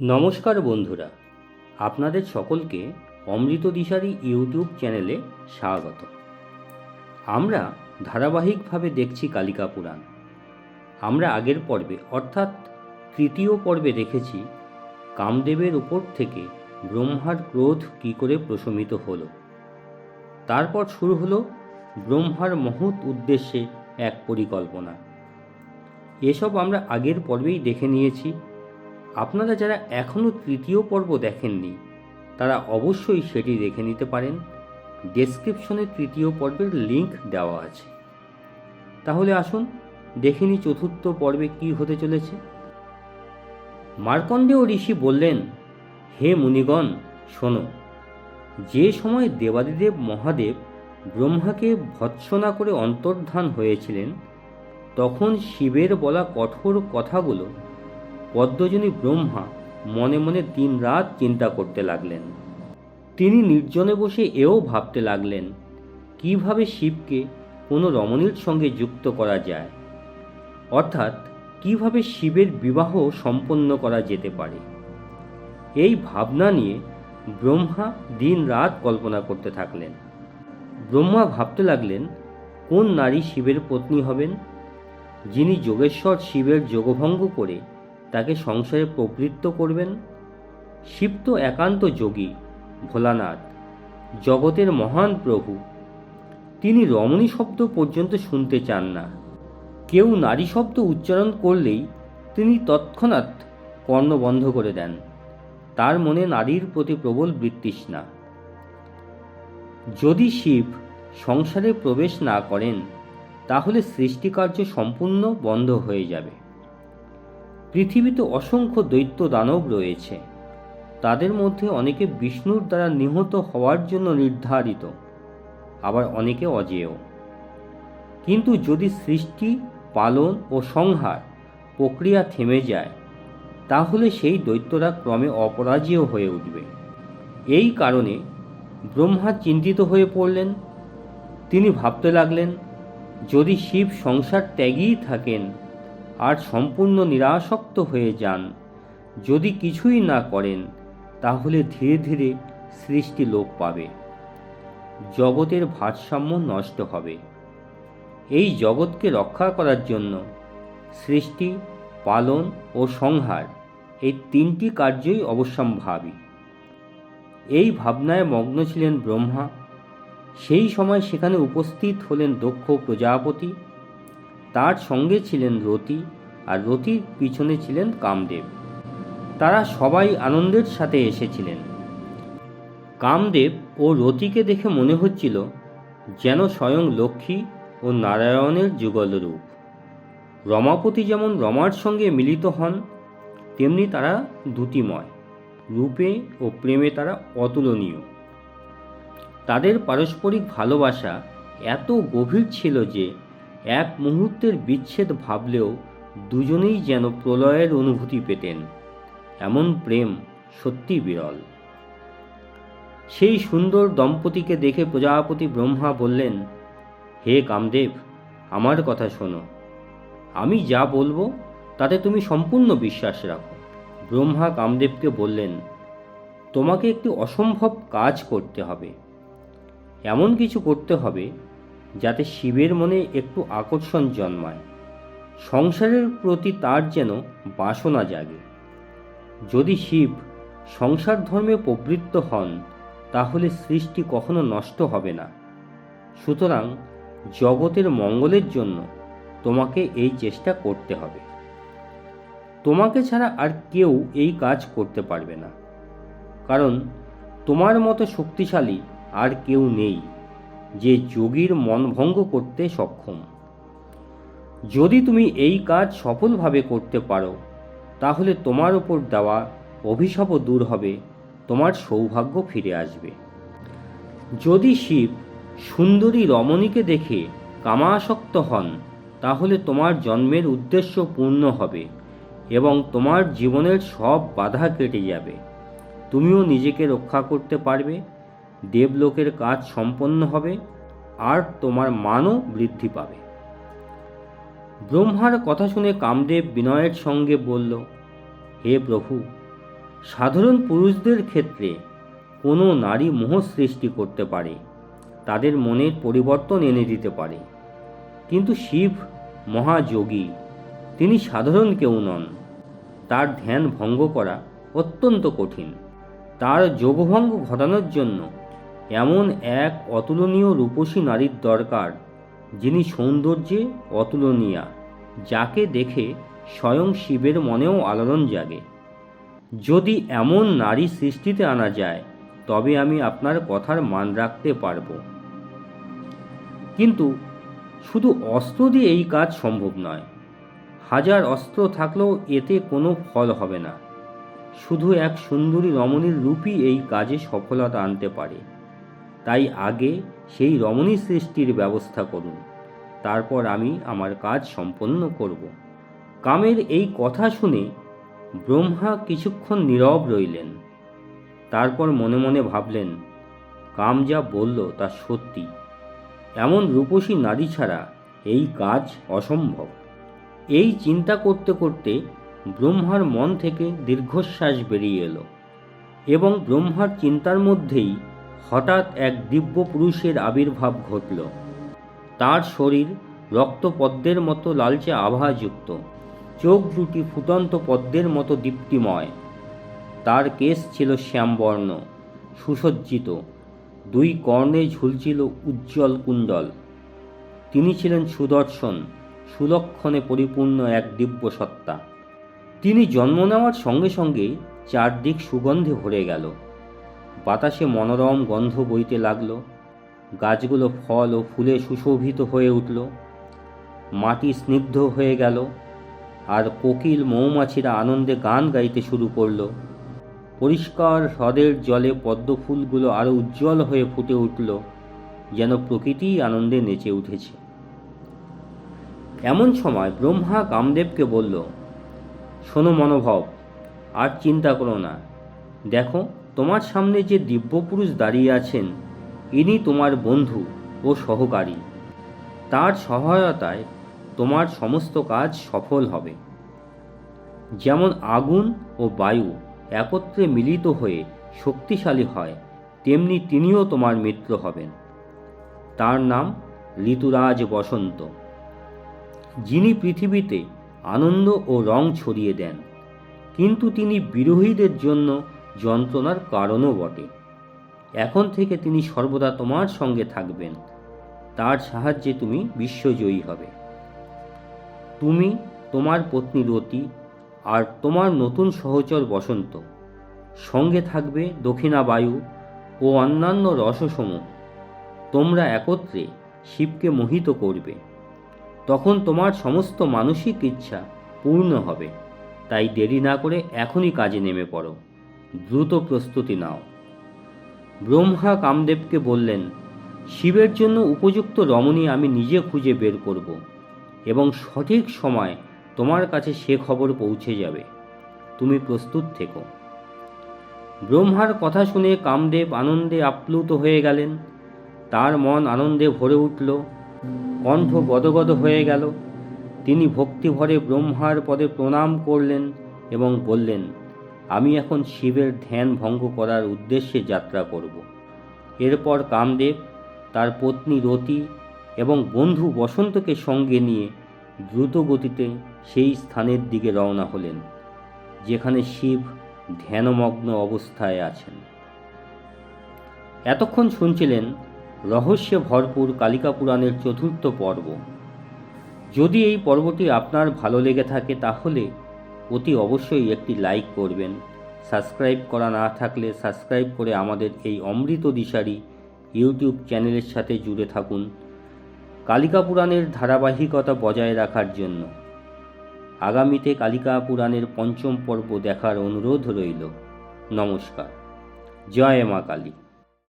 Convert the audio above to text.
নমস্কার বন্ধুরা, আপনাদের সকলকে অমৃত দিশারি ইউটিউব চ্যানেলে স্বাগত। আমরা ধারাবাহিকভাবে দেখছি কালিকা পুরাণ। আমরা আগের পর্বে, অর্থাৎ তৃতীয় পর্বে দেখেছি কামদেবের উপর থেকে ব্রহ্মার ক্রোধ কী করে প্রশমিত হলো। তারপর শুরু হলো ব্রহ্মার মহৎ উদ্দেশ্যে এক পরিকল্পনা। এসব আমরা আগের পর্বেই দেখে নিয়েছি। আপনারা যারা এখনও তৃতীয় পর্ব দেখেননি, তারা অবশ্যই সেটি দেখে নিতে পারেন। ডেসক্রিপশনে তৃতীয় পর্বের লিংক দেওয়া আছে। তাহলে আসুন, দেখে নিই চতুর্থ পর্বে কি হতে চলেছে। মার্কণ্ডেয় ঋষি বললেন, হে মুনিগণ, শোনো, যে সময় দেবাদিদেব মহাদেব ব্রহ্মাকে ভৎসনা করে অন্তর্ধান হয়েছিলেন, তখন শিবের বলা কঠোর কথাগুলো পদ্মজনী ব্রহ্মা মনে মনে দিন রাত চিন্তা করতে লাগলেন। তিনি নির্জনে বসে এও ভাবতে লাগলেন, কীভাবে শিবকে কোনো রমণীর সঙ্গে যুক্ত করা যায়? অর্থাৎ কীভাবে শিবের বিবাহ সম্পন্ন করা যেতে পারে? এই ভাবনা নিয়ে ব্রহ্মা দিন রাত কল্পনা করতে থাকলেন। ব্রহ্মা ভাবতে লাগলেন, কোন নারী শিবের পত্নী হবেন? যিনি যোগেশ্বর শিবের যোগভঙ্গ করে তাকে সংসারে প্রবৃত্ত করবেন? শিব তো একান্ত যোগী ভোলানাথ, জগতের মহান প্রভু, তিনি রমণী শব্দ পর্যন্ত শুনতে চান না। কেউ নারী শব্দ উচ্চারণ করলেই তিনি তৎক্ষণাৎ কর্ণ বন্ধ করে দেন। তার মনে নারীর প্রতি প্রবল বৃত্তৃষ্ণা যদি শিব সংসারে প্রবেশ না করেন, তাহলে সৃষ্টিকার্য সম্পূর্ণ বন্ধ হয়ে যাবে। পৃথিবীতে অসংখ্য দৈত্য দানব রয়েছে। তাদের মধ্যে অনেকে বিষ্ণুর দ্বারা নিহত হওয়ার জন্য নির্ধারিত, আবার অনেকে অজেয়। কিন্তু যদি সৃষ্টি, পালন ও সংহার প্রক্রিয়া থেমে যায়, তাহলে সেই দৈত্যরা ক্রমে অপরাজেয় হয়ে উঠবে। এই কারণে ব্রহ্মা চিন্তিত হয়ে পড়লেন। তিনি ভাবতে লাগলেন, যদি শিব সংসার ত্যাগীই থাকেন আর সম্পূর্ণ নিরাসক্ত হয়ে যান। যদি কিছুই না করেন, তাহলে ধীরে ধীরে সৃষ্টি লোপ পাবে। জগতের ভারসাম্য নষ্ট হবে। এই জগৎকে রক্ষা করার জন্য সৃষ্টি, পালন ও সংহার এই তিনটি কার্যই অবশ্যম্ভাবী। এই ভাবনায় মগ্ন ছিলেন ব্রহ্মা। সেই সময় সেখানে উপস্থিত হলেন দক্ষ প্রজাপতি তার সঙ্গে ছিলেন রতি আর রতির পিছনে ছিলেন কামদেব। তারা সবাই আনন্দের সাথে এসেছিলেন। কামদেব ও রতিকে দেখে মনে হচ্ছিল যেন স্বয়ং লক্ষ্মী ও নারায়ণের যুগল রূপ। রমাপতি যেমন রমার সঙ্গে মিলিত হন, তেমনি তারা দ্যুতিময় রূপে ও প্রেমে তারা অতুলনীয়। তাদের পারস্পরিক ভালোবাসা এত গভীর ছিল যে এক মুহূর্তের বিচ্ছেদ ভাবলেও দুজনেই যেন প্রলয়ের অনুভূতি পেতেন। এমন প্রেম সত্যি বিরল। সেই সুন্দর দম্পতিকে দেখে প্রজাপতি ব্রহ্মা বললেন, হে কামদেব, আমার কথা শোনো। আমি যা বলব, তাতে তুমি সম্পূর্ণ বিশ্বাস রাখো। ব্রহ্মা কামদেবকে বললেন, তোমাকে একটি অসম্ভব কাজ করতে হবে। এমন কিছু করতে হবে যাতে শিবের মনে একটু আকর্ষণ জন্মায়। সংসারের প্রতি তার যেন বাসনা জাগে। যদি শিব সংসার ধর্মে প্রবৃত্ত হন, তাহলে সৃষ্টি কখনো নষ্ট হবে না। সুতরাং জগতের মঙ্গলের জন্য তোমাকে এই চেষ্টা করতে হবে। তোমাকে ছাড়া আর কেউ এই কাজ করতে পারবে না। কারণ তোমার মতো শক্তিশালী আর কেউ নেই। যে যোগীর মন ভঙ্গ করতে সক্ষম। যদি তুমি এই কাজ সফলভাবে করতে পারো, তাহলে তোমার ওপর দেওয়া অভিশাপও দূর হবে, তোমার সৌভাগ্য ফিরে আসবে। যদি শিব সুন্দরী রমণীকে দেখে কামাসক্ত হন, তাহলে তোমার জন্মের উদ্দেশ্য পূর্ণ হবে এবং তোমার জীবনের সব বাধা কেটে যাবে। তুমিও নিজেকে রক্ষা করতে পারবে। দেবলোকের কাজ সম্পন্ন হবে, আর তোমার মানও বৃদ্ধি পাবে। ব্রহ্মার কথা শুনে কামদেব বিনয়ের সঙ্গে বলল, হে প্রভু, সাধারণ পুরুষদের ক্ষেত্রে কোনো নারী মোহ সৃষ্টি করতে পারে, তাদের মনের পরিবর্তন এনে দিতে পারে। কিন্তু শিব মহাযোগী, তিনি সাধারণ কেউ নন। তার ধ্যান ভঙ্গ করা অত্যন্ত কঠিন। তার যোগভঙ্গ ঘটানোর জন্য এমন এক অতুলনীয় রূপসী নারীর দরকার, যিনি সৌন্দর্যে অতুলনীয়া, যাকে দেখে স্বয়ং শিবের মনেও আলোড়ন জাগে। যদি এমন নারী সৃষ্টিতে আনা যায়, তবে আমি আপনার কথার মান রাখতে পারব। কিন্তু শুধু অস্ত্র দিয়ে এই কাজ সম্ভব নয়। হাজার অস্ত্র থাকলেও এতে কোনো ফল হবে না। শুধু এক সুন্দরী রমণীর রূপই এই কাজে সফলতা আনতে পারে। তাই আগে সেই রমণী সৃষ্টির ব্যবস্থা করুন। তারপর আমি আমার কাজ সম্পন্ন করব। কামের এই কথা শুনে ব্রহ্মা কিছুক্ষণ নীরব রইলেন। তারপর মনে মনে ভাবলেন, কাম যা বলল তা সত্যি। এমন রূপসী নারী ছাড়া এই কাজ অসম্ভব। এই চিন্তা করতে করতে ব্রহ্মার মন থেকে দীর্ঘশ্বাস বেরিয়ে এলো এবং ব্রহ্মার চিন্তার মধ্যেই হঠাৎ এক দিব্য পুরুষের আবির্ভাব ঘটল। তার শরীর রক্তপদ্মের মতো লালচে আভাযুক্ত। চোখ দুটি ফুটন্ত পদ্মের মতো দীপ্তিময়। তার কেশ ছিল শ্যামবর্ণ, সুসজ্জিত। দুই কর্ণে ঝুলছিল উজ্জ্বল কুণ্ডল। তিনি ছিলেন সুদর্শন, সুলক্ষণে পরিপূর্ণ এক দিব্য সত্তা। তিনি জন্ম নেওয়ার সঙ্গে সঙ্গে চারদিক সুগন্ধে ভরে গেল। বাতাসে মনোরম গন্ধ বইতে লাগল। গাছগুলো ফল ও ফুলে সুশোভিত হয়ে উঠল। মাটি স্নিগ্ধ হয়ে গেল আর কোকিল মৌমাছিরা আনন্দে গান গাইতে শুরু করল। পরিষ্কার হ্রদের জলে পদ্ম ফুলগুলো আরও উজ্জ্বল হয়ে ফুটে উঠল, যেন প্রকৃতি আনন্দে নেচে উঠেছে। এমন সময় ব্রহ্মা কামদেবকে বলল, শোনো মনোভব, আর চিন্তা করো না। দেখো তোমার সামনে যে দিব্যপুরুষ দাঁড়িয়ে আছেন, ইনি তোমার বন্ধু ও সহকারী। তার সহায়তায় তোমার সমস্ত কাজ সফল হবে। যেমন আগুন ও বায়ু একত্রে মিলিত হয়ে শক্তিশালী হয়, তেমনি তিনিও তোমার মিত্র হবেন। তার নাম ঋতুরাজ বসন্ত। যিনি পৃথিবীতে আনন্দ ও রং ছড়িয়ে দেন, কিন্তু তিনি বিরোহীদের জন্য যন্ত্রণার কারণও বটে। এখন থেকে তিনি সর্বদা তোমার সঙ্গে থাকবেন। তার সাহায্যে তুমি বিশ্বজয়ী হবে। তুমি তোমার পত্নী রতি আর তোমার নতুন সহচর বসন্ত সঙ্গে থাকবে দক্ষিণা বায়ু ও অন্যান্য রসসমূহ। তোমরা একত্রে শিবকে মোহিত করবে। তখন তোমার সমস্ত মানসিক ইচ্ছা পূর্ণ হবে। তাই দেরি না করে এখনই কাজে নেমে পড়ো। দ্রুত প্রস্তুতি নাও। ব্রহ্মা কামদেবকে বললেন, শিবের জন্য উপযুক্ত রমণী আমি নিজে খুঁজে বের করব এবং সঠিক সময় তোমার কাছে সে খবর পৌঁছে যাবে। তুমি প্রস্তুত থেকো। ব্রহ্মার কথা শুনে কামদেব আনন্দে আপ্লুত হয়ে গেলেন। তার মন আনন্দে ভরে উঠল, কণ্ঠ গদগদ হয়ে গেল। তিনি ভক্তিভরে ব্রহ্মার পদে প্রণাম করলেন এবং বললেন আমি এখন শিবের ধ্যান ভঙ্গ করার উদ্দেশ্যে যাত্রা করব। এরপর কামদেব, তার পত্নী রতি এবং বন্ধু বসন্তকে সঙ্গে নিয়ে দ্রুত গতিতে সেই স্থানের দিকে রওনা হলেন, যেখানে শিব ধ্যানমগ্ন অবস্থায় আছেন। এতক্ষণ শুনছিলেন রহস্যে ভরপুর কালিকা পুরাণের চতুর্থ পর্ব। যদি এই পর্বটি আপনার ভালো লেগে থাকে তাহলে অতি অবশ্যই একটি লাইক করবেন। সাবস্ক্রাইব করা না থাকলে সাবস্ক্রাইব করে আমাদের এই অমৃত দিশারি ইউটিউব চ্যানেলের সাথে জুড়ে থাকুন। কালিকা পুরাণের ধারাবাহিকতা বজায় রাখার জন্য আগামীতে কালিকা পুরাণের পঞ্চম পর্ব দেখার অনুরোধ রইল। নমস্কার। জয় মা কালী।